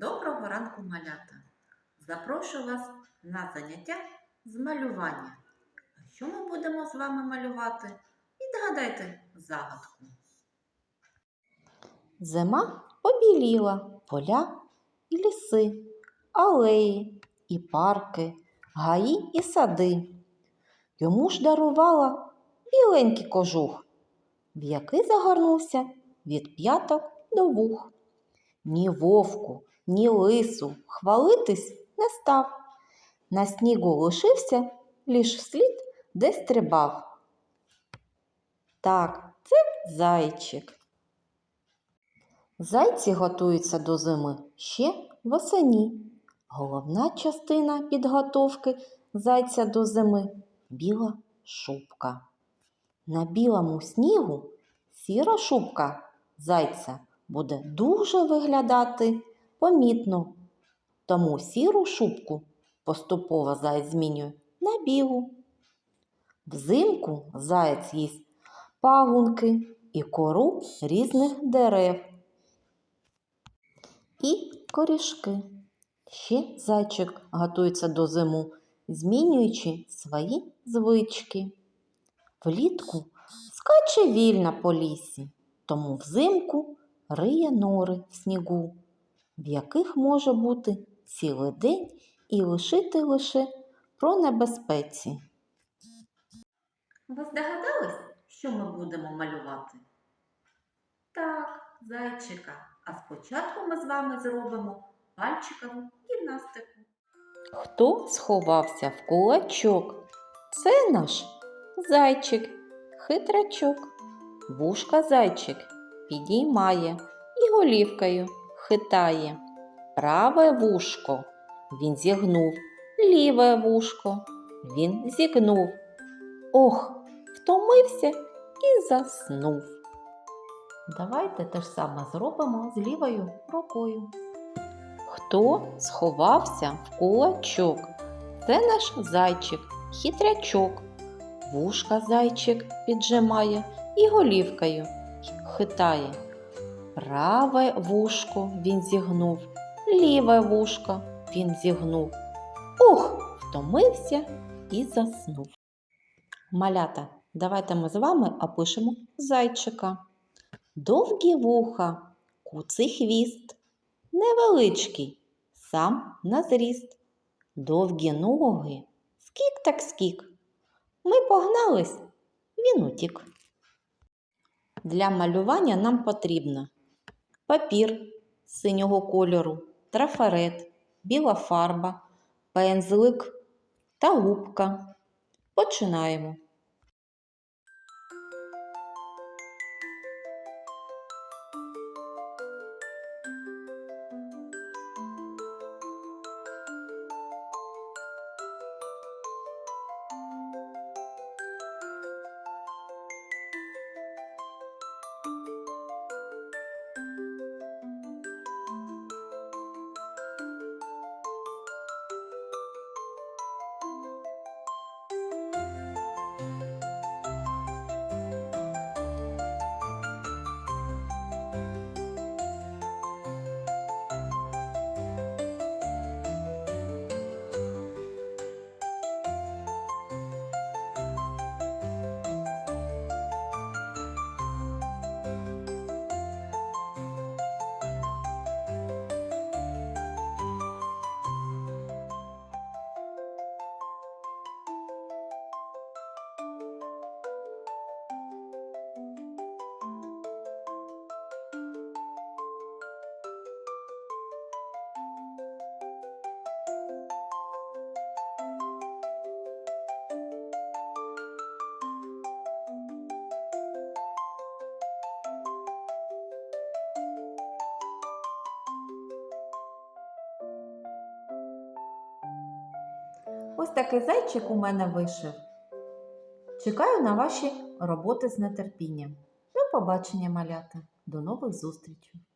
Доброго ранку, малята! Запрошую вас на заняття з малювання. А що ми будемо з вами малювати? Відгадайте загадку. Зима побіліла поля і ліси, алеї і парки, гаї і сади. Йому ж дарувала біленький кожух, в який загорнувся від п'яток до вух. Ні вовку, ні лису хвалитись не став. На снігу лишився лиш слід, де стрибав. Так, це зайчик. Зайці готуються до зими ще восені. Головна частина підготовки зайця до зими біла шубка. На білому снігу сіра шубка зайця буде дуже виглядати помітно. Тому сіру шубку поступово заєць змінює на білу. Взимку заєць їсть пагунки і кору різних дерев і корішки. Ще зайчик готується до зиму, змінюючи свої звички. Влітку скаче вільно по лісі, тому взимку риє нори в снігу, в яких може бути цілий день і лишити лише про небезпеці. Ви здогадались, що ми будемо малювати? Так, зайчика. А спочатку ми з вами зробимо пальчикову гімнастику. Хто сховався в кулачок? Це наш зайчик, хитрачок. Вушка зайчик підіймає і голівкою хитає. Праве вушко він зігнув, ліве вушко він зігнув. Ох, втомився і заснув. Давайте те ж саме зробимо з лівою рукою. Хто сховався в кулачок? Це наш зайчик, хитрячок. Вушка зайчик піджимає і голівкою хитає. Праве вушко він зігнув, ліве вушко він зігнув. Ух, втомився і заснув. Малята, давайте ми з вами опишемо зайчика. Довгі вуха, куций хвіст, невеличкий, сам на зріст, довгі ноги, скік так скік. Ми погнались, він утік. Для малювання нам потрібно папір синього кольору, трафарет, біла фарба, пензлик та губка. Починаємо. Ось такий зайчик у мене вишив. Чекаю на ваші роботи з нетерпінням. До побачення, малята. До нових зустрічей!